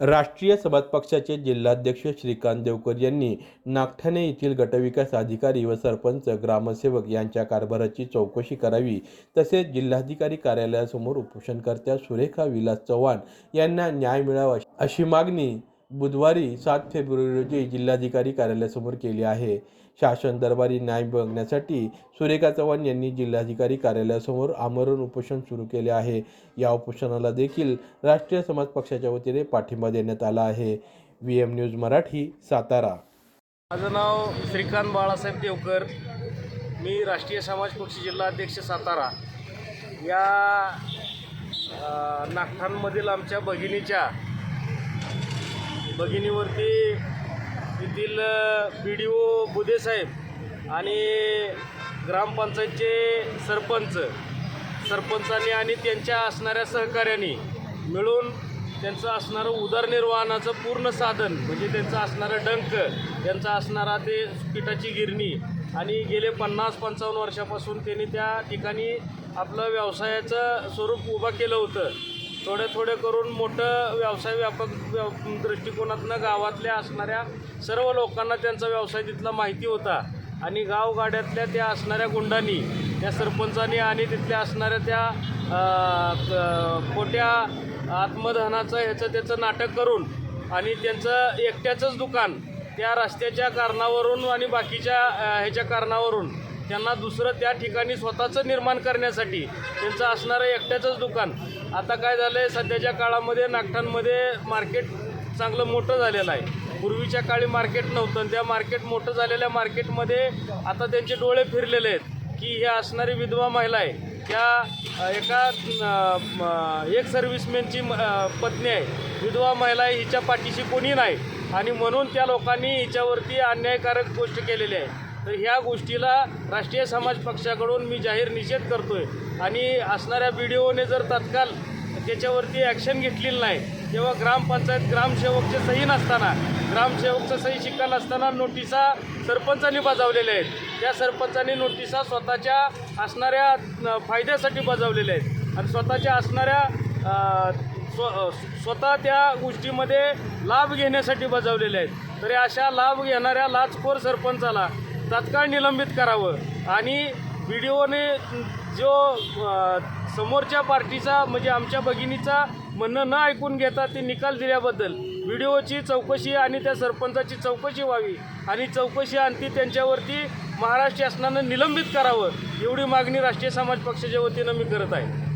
राष्ट्रीय समाज पक्षाचे जिल्हाध्यक्ष श्रीकांत देवकर यांनी नागठाणे येथील गटविकास अधिकारी व सरपंच ग्रामसेवक यांच्या कारभाराची चौकशी करावी तसेच जिल्हाधिकारी कार्यालयासमोर उपोषणकर्त्या सुरेखा विलास चव्हाण यांना न्याय मिळावा अशी मागणी बुधवारी सात फेब्रुवारी रोजी जिल्हाधिकारी कार्यालयासमोर केली आहे. शासन दरबारी न्याय बघण्यासाठी सुरेखा चव्हाण यांनी जिल्हाधिकारी कार्यालयासमोर आमरण उपोषण सुरू केले आहे. या उपोषणाला देखील राष्ट्रीय समाज पक्षाच्या वतीने पाठिंबा देण्यात आला आहे. V M news Marathi Satara. माझं नाव श्रीकांत बाळासाहेब देवकर. मी राष्ट्रीय समाज पक्ष जिल्हा अध्यक्ष सातारा. या नागठाणमधील आमच्या भगिनीच्या भगिनीवरती येथील बी डी ओ बुधेसाहेब आणि ग्रामपंचायतचे सरपंच सरपंचांनी आणि त्यांच्या असणाऱ्या सहकाऱ्यांनी मिळून त्यांचं असणारं उदरनिर्वाहनाचं पूर्ण साधन म्हणजे त्यांचं असणारं डंक त्यांचा असणारा ते पिठाची गिरणी आणि गेले पन्नास पंचावन्न वर्षापासून त्यांनी त्या ठिकाणी आपलं व्यवसायाचं स्वरूप उभं केलं होतं. थोडे थोडे करून मोठं व्यवसाय व्यापक व्यव दृष्टिकोनातनं गावातल्या असणाऱ्या सर्व लोकांना त्यांचा व्यवसाय तिथला माहिती होता. आणि गावगाड्यातल्या त्या असणाऱ्या गुंडांनी त्या सरपंचांनी आणि तिथल्या असणाऱ्या त्या खोट्या आत्मदहनाचं ह्याचं त्याचं नाटक करून आणि त्यांचं एकट्याचंच दुकान त्या रस्त्याच्या कारणावरून आणि बाकीच्या ह्याच्या कारणावरून त्यांना दुसरं त्या ठिकाणी स्वतःचं निर्माण करण्यासाठी त्यांचं असणारं एकट्याचंच दुकान आता काय झालं आहे सध्याच्या काळामध्ये नागठाणमध्ये मार्केट चांगलं मोठं झालेलं आहे. पूर्वीच्या काळी मार्केट नव्हतं आणि त्या मार्केट मोठं झालेल्या मार्केटमध्ये आता त्यांचे डोळे फिरलेले आहेत की हे असणारी विधवा महिला आहे. त्या एका म, एक सर्व्हिसमॅनची पत्नी आहे. विधवा महिला आहे हिच्या पाठीशी कोणी नाही. आणि म्हणून त्या लोकांनी हिच्यावरती अन्यायकारक गोष्ट केलेली आहे. तर ह्या गोष्टीला राष्ट्रीय समाज पक्षाकडून मी जाहीर निषेध करतोय. आणि असणाऱ्या बी डी ओने जर तात्काळ त्याच्यावरती ॲक्शन घेतलेली नाही तेव्हा ग्रामपंचायत ग्रामसेवकचे सही नसताना ग्रामसेवकचं सही शिक्का नसताना नोटिसा सरपंचांनी बजावलेल्या आहेत. त्या सरपंचांनी नोटिसा स्वतःच्या असणाऱ्या फायद्यासाठी बजावलेल्या आहेत. आणि स्वतःच्या असणाऱ्या स्व स्वतः त्या गोष्टीमध्ये लाभ घेण्यासाठी बजावलेल्या आहेत. तरी अशा लाभ घेणाऱ्या लाचखोर सरपंचाला तात्काळ निलंबित करावं. आणि व्हिडिओने जो समोरच्या पार्टीचा म्हणजे आमच्या भगिनीचा म्हणणं न ऐकून घेता ते निकाल दिल्याबद्दल व्हिडिओची चौकशी आणि त्या सरपंचाची चौकशी व्हावी आणि चौकशी आणती त्यांच्यावरती महाराष्ट्र शासनानं निलंबित करावं एवढी मागणी राष्ट्रीय समाज पक्षाच्या वतीनं मी करत आहे.